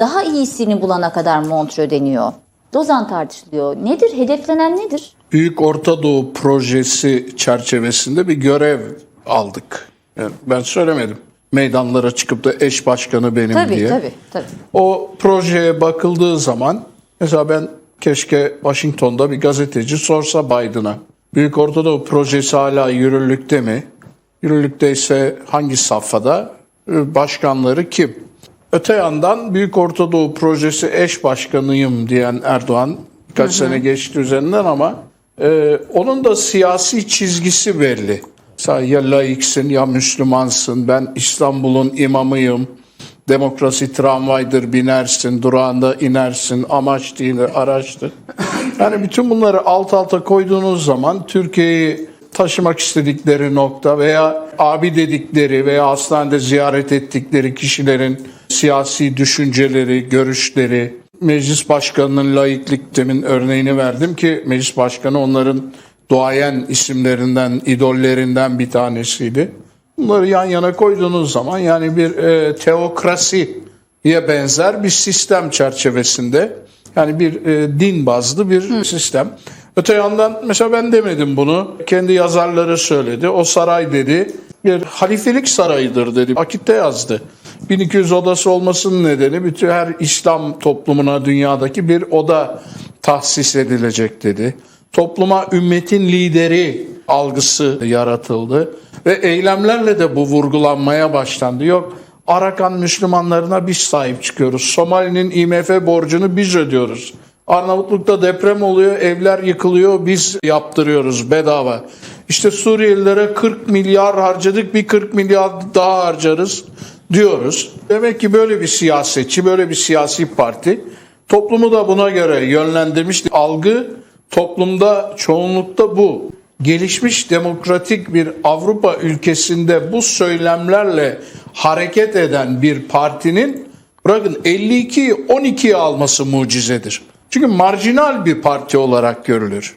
Daha iyisini bulana kadar Montreux deniyor. Lozan tartışılıyor. Nedir? Hedeflenen nedir? Büyük Orta Doğu projesi çerçevesinde bir görev aldık. Yani ben söylemedim. Meydanlara çıkıp da eş başkanı benim Tabii diye. tabii tabii. O projeye bakıldığı zaman mesela ben keşke Washington'da bir gazeteci sorsa Biden'a. Büyük Orta Doğu projesi hala yürürlükte mi? Yürürlükteyse hangi safhada? Başkanları kim? Öte yandan Büyük Orta Doğu projesi eş başkanıyım diyen Erdoğan birkaç sene geçti üzerinden ama e, onun da siyasi çizgisi belli. Mesela ya laiksin ya Müslümansın, ben İstanbul'un imamıyım, demokrasi tramvaydır binersin, durağında inersin, amaç değil araçtır. Yani bütün bunları alt alta koyduğunuz zaman Türkiye'yi taşımak istedikleri nokta veya abi dedikleri veya hastanede ziyaret ettikleri kişilerin siyasi düşünceleri, görüşleri, meclis başkanının laiklik demin örneğini verdim ki meclis başkanı onların doğayan isimlerinden, idollerinden bir tanesiydi. Bunları yan yana koyduğunuz zaman yani bir e, teokrasiye benzer bir sistem çerçevesinde yani bir e, din bazlı bir sistem. Öte yandan mesela ben demedim bunu. Kendi yazarları söyledi. O saray dedi bir halifelik sarayıdır dedi. Akitte yazdı. 1200 odası olmasının nedeni bütün her İslam toplumuna dünyadaki bir oda tahsis edilecek dedi. Topluma ümmetin lideri algısı yaratıldı ve eylemlerle de bu vurgulanmaya başlandı. Yok Arakan Müslümanlarına biz sahip çıkıyoruz. Somali'nin IMF borcunu biz ödüyoruz. Arnavutluk'ta deprem oluyor, evler yıkılıyor, biz yaptırıyoruz bedava. İşte Suriyelilere 40 milyar harcadık, bir 40 milyar daha harcarız diyoruz. Demek ki böyle bir siyasetçi, böyle bir siyasi parti toplumu da buna göre yönlendirmiş. Algı toplumda çoğunlukta bu. Gelişmiş demokratik bir Avrupa ülkesinde bu söylemlerle hareket eden bir partinin bırakın 52'yi 12'ye alması mucizedir. Çünkü marjinal bir parti olarak görülür.